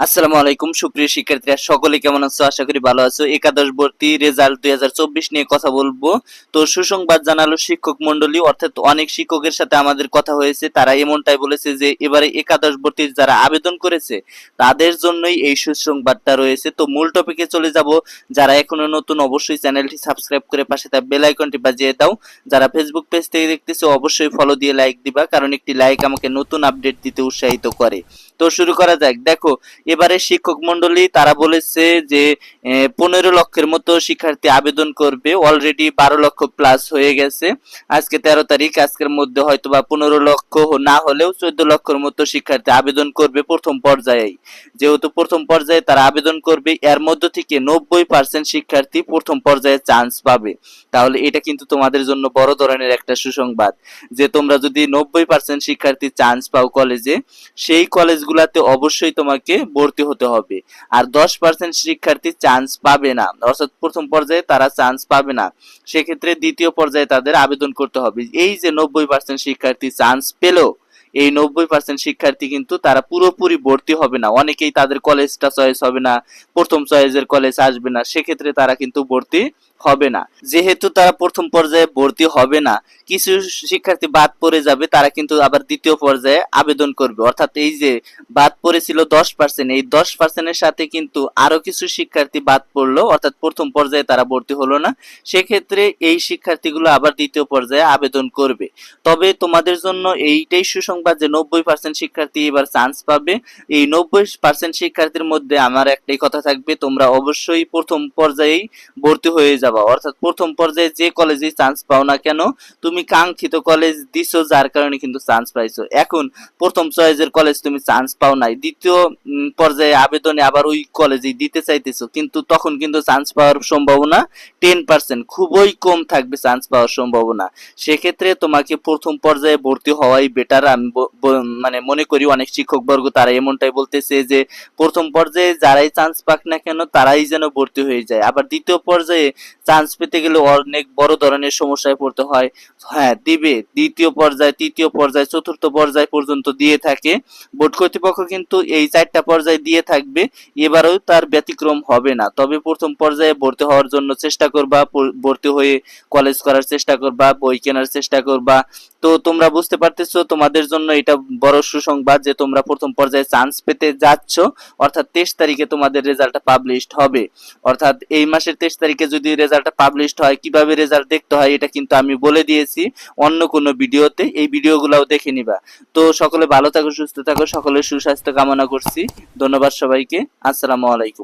আসসালামু আলাইকুম, সুপ্রিয় শিক্ষার্থীরা, সকলে কেমন আছো? আশা করি ভালো আছো। একাদশ ভর্তি রেজাল্ট দুই হাজার চব্বিশ নিয়ে কথা বলব। তো সুসংবাদ জানালো শিক্ষক মন্ডলী অর্থাৎ অনেক শিক্ষকের সাথে আমাদের কথা হয়েছে। তারা এমনটাই বলেছে যে, এবারে একাদশ ভর্তির যারা আবেদন করেছে, তাদের জন্যই এই সুসংবাদটা রয়েছে। তো মূল টপিকে চলে যাব। যারা এখনও নতুন, অবশ্যই চ্যানেলটি সাবস্ক্রাইব করে পাশে তার বেল আইকনটি বাজিয়ে দাও। যারা ফেসবুক পেজ থেকে দেখতেছো, অবশ্যই ফলো দিয়ে লাইক দিবা, কারণ একটি লাইক আমাকে নতুন আপডেট দিতে উৎসাহিত করে। তো শুরু করা যাক। দেখো, এবারে শিক্ষক মন্ডলী তারা বলেছে যে পনেরো লক্ষের মতো শিক্ষার্থী আবেদন করবে। অলরেডি বারো লক্ষ প্লাস হয়ে গেছে। আজকে তেরো তারিখ, আজকের মধ্যে হয়তো বা পনেরো লক্ষ না হলেও চোদ্দ লক্ষের মতো শিক্ষার্থী আবেদন করবে প্রথম পর্যায়েই। যেহেতু প্রথম পর্যায়ে তারা আবেদন করবে, এর মধ্য থেকে নব্বই পার্সেন্ট শিক্ষার্থী প্রথম পর্যায়ে চান্স পাবে। তাহলে এটা কিন্তু তোমাদের জন্য বড় ধরনের একটা সুসংবাদ, যে তোমরা যদি নব্বই পার্সেন্ট শিক্ষার্থী চান্স পাও কলেজে সেই কলেজগুলাতে অবশ্যই তোমাকে ভর্তি হতে হবে। আর দশ পার্সেন্ট শিক্ষার্থী চান্স পাবে না। অর্থাৎ প্রথম পর্যায়ে তারা চান্স পাবে না। সেক্ষেত্রে দ্বিতীয় পর্যায়ে তাদের আবেদন করতে হবে। এই যে নব্বই পার্সেন্ট শিক্ষার্থী চান্স পেল এই নব্বই পার্সেন্ট শিক্ষার্থী কিন্তু তারা পুরোপুরি ভর্তি হবে না। অনেকেই তাদের কলেজটা চয়েস হবে না, প্রথম চয়েসের কলেজ আসবে না, সেক্ষেত্রে তারা কিন্তু ভর্তি হবে না। যেহেতু তারা প্রথম পর্যায়ে ভর্তি হবে না, কিছু শিক্ষার্থী বাদ পড়ে যাবে, তারা কিন্তু আবার দ্বিতীয় পর্যায়ে আবেদন করবে। অর্থাৎ এই যে বাদ পড়েছিল দশ পার্সেন্ট এই দশ পার্সেন্টের সাথে কিন্তু আরও কিছু শিক্ষার্থী বাদ পড়ল, অর্থাৎ প্রথম পর্যায়ে তারা ভর্তি হলো না, সেক্ষেত্রে এই শিক্ষার্থীগুলো আবার দ্বিতীয় পর্যায়ে আবেদন করবে। তবে তোমাদের জন্য এইটাই সুসংবাদ যে নব্বই পার্সেন্ট শিক্ষার্থী এবার চান্স পাবে। এই নব্বই পার্সেন্ট শিক্ষার্থীর মধ্যে আমার একটাই কথা থাকবে, তোমরা অবশ্যই প্রথম পর্যায়েই ভর্তি হয়ে যাবা। অর্থাৎ প্রথম পর্যায়ে যে কলেজে চান্স পাও না কেন, তুমি কাঙ্ক্ষিত কলেজ দিছো, যার কারণে কিন্তু চান্স পাইছো। এখন প্রথম চয়েসের কলেজ তুমি চান্স পাও নাই, দ্বিতীয় পর্যায়ে আবেদনে আবার ওই কলেজে দিতে চাইতেছো, কিন্তু তখন কিন্তু চান্স পাওয়ার সম্ভাবনা টেন পার্সেন্ট খুবই কম থাকবে চান্স পাওয়ার সম্ভাবনা। সেক্ষেত্রে তোমাকে প্রথম পর্যায়ে ভর্তি হওয়াই বেটার আমি মানে মনে করি অনেক শিক্ষক বর্গ তারা এমনটাই বলতেছে যে, প্রথম পর্যায়ে যারাই চান্স পাক না কেন তারাই যেন ভর্তি হয়ে যায়। আবার দ্বিতীয় পর্যায়ে চান্স পেতে গেলে অনেক বড় ধরনের সমস্যায় পড়তে হয়। হ্যাঁ দিবে। দ্বিতীয় পর্যায়ে, তৃতীয় পর্যায়ে, চতুর্থ পর্যায় পর্যন্ত দিয়ে থাকে। বোর্ড কর্তৃপক্ষ কিন্তু এই চারটা পর্যায়ে দিয়ে থাকবে। এবারেও তার ব্যতিক্রম হবে না। তবে প্রথম পর্যায়ে ভর্তি হওয়ার জন্য চেষ্টা করবা ভর্তি হয়ে কলেজ করার চেষ্টা করবা, বই কেনার চেষ্টা করবা। তো তোমরা বুঝতে পারতেছো, তোমাদের জন্য এটা বড় সুসংবাদ যে তোমরা প্রথম পর্যায়ে চান্স পেতে যাচ্ছ। অর্থাৎ তেইশ তারিখে তোমাদের রেজাল্টটা পাবলিশড হবে। অর্থাৎ এই মাসের তেইশ তারিখে যদি রেজাল্টটা পাবলিশড হয়, কীভাবে রেজাল্ট দেখতে হয়, এটা কিন্তু আমি বলে দিয়েছি অন্য কোনো ভিডিওতে। এই ভিডিওগুলোও দেখে নিবা। তো সকলে ভালো থাকো, সুস্থ থাকো, সকলের সুস্বাস্থ্য কামনা করছি। ধন্যবাদ সবাইকে। আসসালামু আলাইকুম।